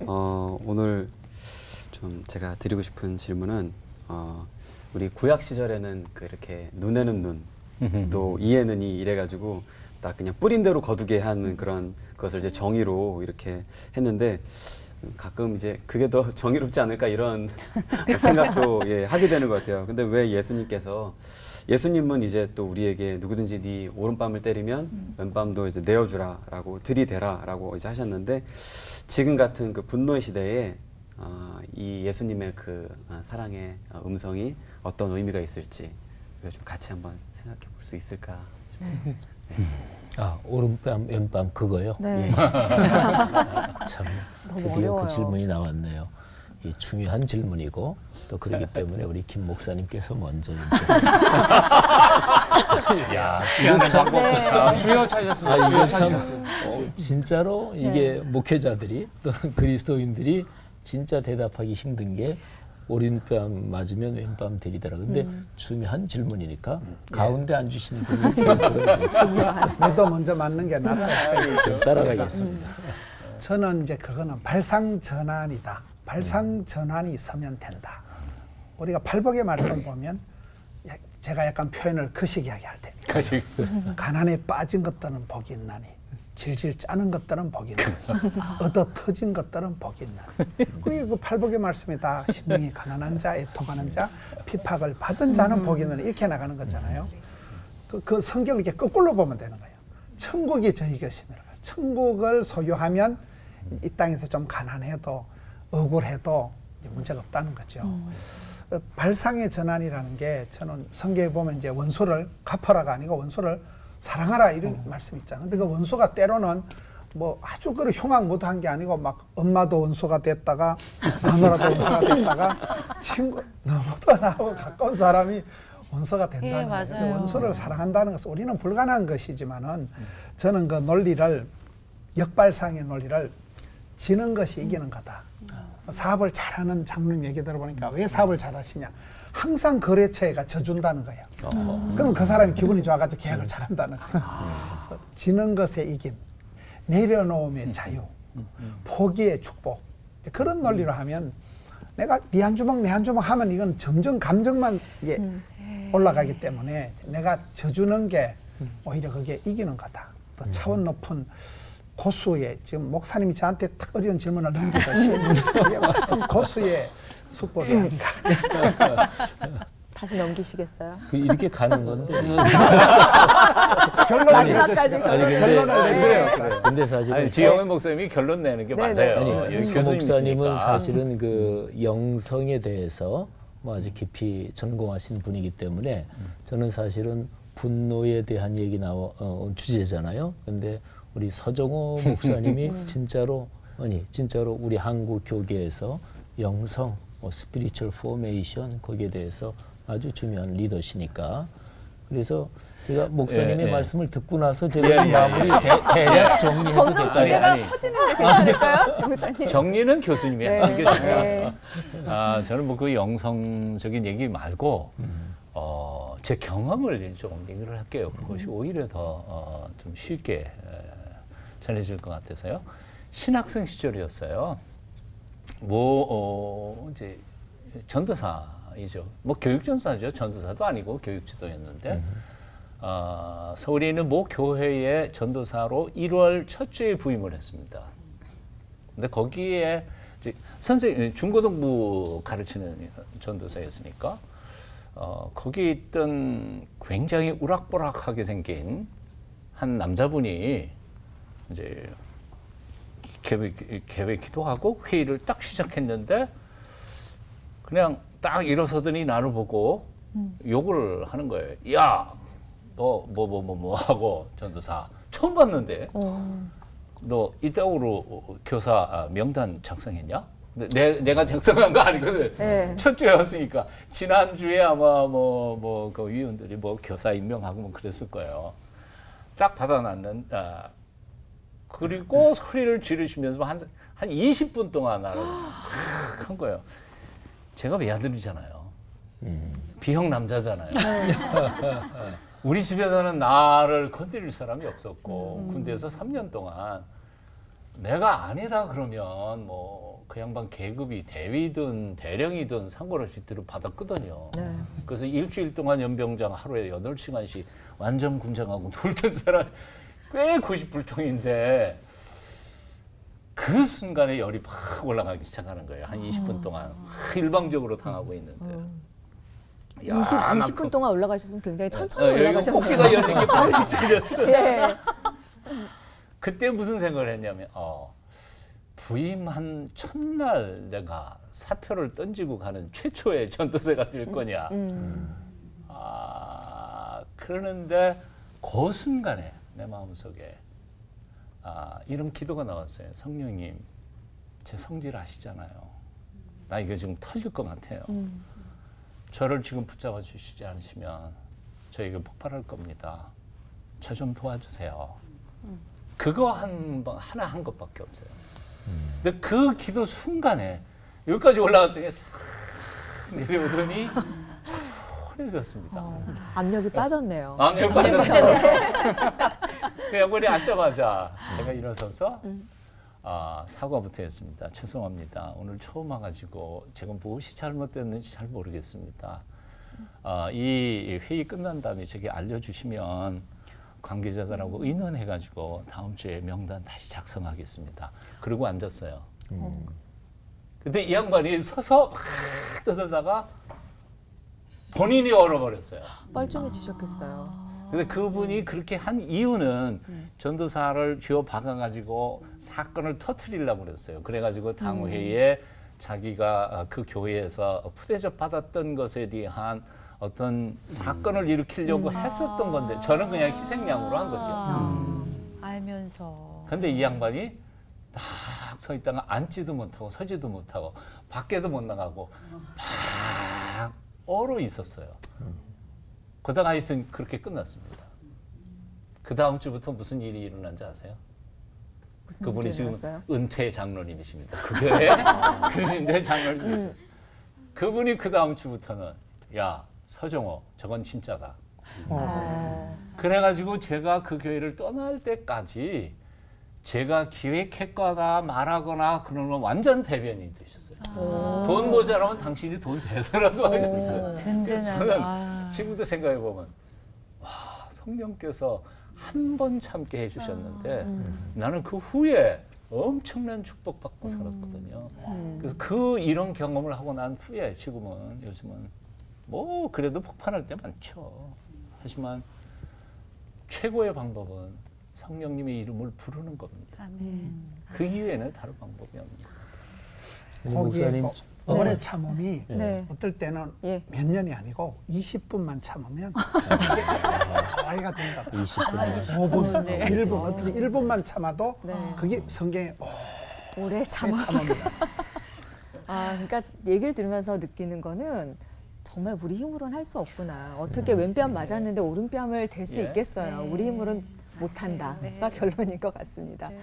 어, 오늘 좀 제가 드리고 싶은 질문은 어, 우리 구약 시절에는 그 이렇게 눈에는 눈, 또 이에는 이 이래가지고 딱 그냥 뿌린 대로 거두게 하는 그런 것을 이제 정의로 이렇게 했는데 가끔 이제 그게 더 정의롭지 않을까 이런 생각도 예, 하게 되는 것 같아요. 근데 왜 예수님께서 예수님은 이제 또 우리에게 누구든지 네 오른밤을 때리면 왼밤도 이제 내어주라라고 들이대라라고 이제 하셨는데 지금 같은 그 분노의 시대에 어, 이 예수님의 그 어, 사랑의 어, 음성이 어떤 의미가 있을지 이거 좀 같이 한번 생각해 볼 수 있을까 싶어서 아 오른밤 왼밤 그거요. 네. 참 너무 드디어 어려워요. 그 질문이 나왔네요. 이 중요한 질문이고 또 그렇기 때문에 우리 김 목사님께서 먼저 좀 야, 정보. 네. 아, 주여 찾으셨습니다. 아, 주여 참, 찾으셨어요. 어, 진짜로 이게 목회자들이 또는 그리스도인들이 진짜 대답하기 힘든 게 오른밤 맞으면 왼밤 들이더라. 근데 중요한 질문이니까 가운데 앉으신 분이. 너도 먼저 맞는 게 낫다. 좀 따라가겠습니다. 저는 이제 그거는 발상 전환이다. 발상 전환이 있으면 된다. 우리가 팔복의 말씀 보면 야- 제가 약간 표현을 거시기하게 할 테니까. 가난에 빠진 것들은 복이 있나니 질질 짜는 것들은 복이 있나니 얻어 터진 것들은 복이 있나니 그게 그 팔복의 말씀이 다 심령이 가난한 자, 애통하는 자, 피팍을 받은 자는 복이 있나니 이렇게 나가는 거잖아요. 그, 그 성경을 이렇게 거꾸로 보면 되는 거예요. 천국이 저희 것이니라. 천국을 소유하면 이 땅에서 좀 가난해도 억울해도 문제가 없다는 거죠. 어, 발상의 전환이라는 게 저는 성경에 보면 이제 원수를 갚아라가 아니고 원수를 사랑하라 이런 말씀 있잖아요. 근데 그 원수가 때로는 뭐 아주 그 흉악 못한 게 아니고 막 엄마도 원수가 됐다가 마누라도 원수가 됐다가 친구 너무도 나하고 가까운 사람이 원수가 된다는 예, 거죠. 원수를 사랑한다는 것은 우리는 불가능한 것이지만은 저는 그 논리를 역발상의 논리를 지는 것이 이기는 거다. 사업을 잘하는 장로님 얘기 들어보니까 왜 사업을 잘하시냐? 항상 거래처가 져준다는 거예요. 그럼 그 사람이 기분이 좋아가지고 계약을 잘한다는 거예요. 그래서 지는 것에 이김, 내려놓음의 자유, 포기의 축복. 그런 논리로 하면 내가 네 한 주먹 내 한 주먹 하면 이건 점점 감정만 이게 올라가기 때문에 내가 져주는 게 오히려 그게 이기는 거다. 또 차원 높은 고수의 지금 목사님이 저한테 탁 어려운 질문을 이게 무슨 고수의 수법이 아닌가. 다시 넘기시겠어요? 그 이렇게 가는 건데. 마지막까지 아니 결론. 근데 네, 근데 사실은 아니, 지영의 목사님이 결론 내는 게 네, 맞아요. 아니, 교수님이시니까. 목사님은 사실은 그 영성에 대해서 뭐 아주 깊이 전공하신 분이기 때문에 저는 사실은 분노에 대한 얘기 나와 어, 주제잖아요. 근데 우리 서정호 목사님이 진짜로 아니 진짜로 우리 한국 교계에서 영성, 뭐 스피리추얼 포메이션 거기에 대해서 아주 중요한 리더시니까 그래서 제가 목사님의 예, 예. 말씀을 듣고 나서 제가 예, 이 예, 마무리 대, 대략 정리해도 점점 될까요? 기대가 아니. 커지는데 괜찮을까요, 지무사님? 정리는 교수님이 네, 하시는 게 네. 중요해요. 아, 저는 뭐 그 영성적인 얘기 말고, 어, 제 경험을 좀 얘기를 할게요. 그것이 오히려 더, 어, 좀 쉽게 에, 전해질 것 같아서요. 신학생 시절이었어요. 뭐, 어, 이제, 전도사이죠. 뭐 교육전사죠. 전도사도 아니고 교육지도였는데, 어, 서울에 있는 모 교회의 전도사로 1월 첫 주에 부임을 했습니다. 근데 거기에 이제 선생 중고등부 가르치는 전도사였으니까 어, 거기 있던 굉장히 우락부락하게 생긴 한 남자분이 이제 계획 계획 기도하고 회의를 딱 시작했는데 그냥 딱 일어서더니 나를 보고 욕을 하는 거예요. 야, 너 뭐 뭐 뭐 뭐 하고 전도사 처음 봤는데 너 이따구로 교사 아, 명단 작성했냐? 내, 내가 작성한 거 아니거든. 네. 첫 주였으니까 지난 주에 아마 뭐 뭐 그 위원들이 뭐 교사 임명하고 뭐 그랬을 거예요. 딱 받아놨는. 아, 그리고 소리를 지르시면서 한, 한 20분 동안 나를 막한 거예요. 제가 외아들이잖아요. 비형 남자잖아요. 우리 집에서는 나를 건드릴 사람이 없었고 군대에서 3년 동안 내가 아니다 그러면 뭐 그 양반 계급이 대위든 대령이든 상관없이 뒤로 받았거든요. 네. 그래서 일주일 동안 연병장 하루에 여덟 시간씩 완전 군장하고 놀던 사람 꽤 90불통인데 그 순간에 열이 팍 올라가기 시작하는 거예요. 한 20분 동안 확 일방적으로 당하고 있는데. 야, 20, 나 20분 동안 올라가셨으면 굉장히 천천히 어, 올라가셨네요. 꼭지가 열린 게 바로 직전이었어요. 예. 그때 무슨 생각을 했냐면 어, 부임한 첫날 내가 사표를 던지고 가는 최초의 전도사가 될 거냐. 음. 아, 그러는데 그 순간에 내 마음속에 아, 이런 기도가 나왔어요. 성령님, 제 성질 아시잖아요. 나 이거 지금 터질 것 같아요. 음. 저를 지금 붙잡아 주시지 않으시면 저 이거 폭발할 겁니다. 저 좀 도와주세요. 그거 한 번, 하나 한 것밖에 없어요. 근데 그 기도 순간에 여기까지 올라갔더니 싹 내려오더니 차분해졌습니다. 어, 압력이 빠졌네요. 안경 빠졌어요. 그냥 머리 앉자마자 제가 일어서서 아, 사과부터 했습니다. 죄송합니다. 오늘 처음 와가지고 제가 무엇이 잘못됐는지 잘 모르겠습니다. 아, 이 회의 끝난 다음에 제게 알려주시면 관계자들하고 의논해가지고 다음 주에 명단 다시 작성하겠습니다. 그러고 앉았어요. 근데 이 양반이 서서 막 떠들다가 본인이 얼어버렸어요. 뻘쭘해지셨겠어요. 근데 그분이 그렇게 한 이유는 전도사를 쥐어 박아가지고 사건을 터트리려고 그랬어요. 그래가지고 당회에 자기가 어, 그 교회에서 푸대접 받았던 것에 대한 어떤 사건을 일으키려고 했었던 건데 저는 그냥 희생양으로 한 거죠. 아, 알면서. 근데 이 양반이 딱 서 있다가 앉지도 못하고 서지도 못하고 밖에도 못 나가고 막 얼어 있었어요. 그다가 하여튼 그렇게 끝났습니다. 그 다음 주부터 무슨 일이 일어난지 아세요? 그분이 지금 일어났어요? 은퇴 장로님이십니다. 그게 그신데 장로님. 그분이 그 다음 주부터는 야 서정호 저건 진짜다. 어. 그래가지고 제가 그 교회를 떠날 때까지 제가 기획했거나 말하거나 그러면 완전 대변인 되셨어요. 돈 모자라면 당신이 돈 대서라도 하셨어요. 저는 아. 지금도 생각해 보면 와 성령께서 한 번 참게 해주셨는데 나는 그 후에 엄청난 축복받고 살았거든요. 그래서 그 이런 경험을 하고 난 후에 지금은 요즘은 뭐 그래도 폭발할 때 많죠. 하지만 최고의 방법은 성령님의 이름을 부르는 겁니다. 아멘. 그 이외에는 다른 방법이 없는. 거기에 목사님 어, 오래 참음이 네. 어떨 때는 예. 몇 년이 아니고 20분만 참으면 아이가 된다. 20분 5분, 네. 1분, 어떻게 1분만 참아도 네. 그게 성경에 오래 참아. 아, 그러니까 얘기를 들으면서 느끼는 거는 정말 우리 힘으로는 할 수 없구나. 어떻게 왼뺨 맞았는데 오른뺨을 댈수 예. 있겠어요. 네. 우리 힘으로는 못한다가 네. 결론인 것 같습니다. 네.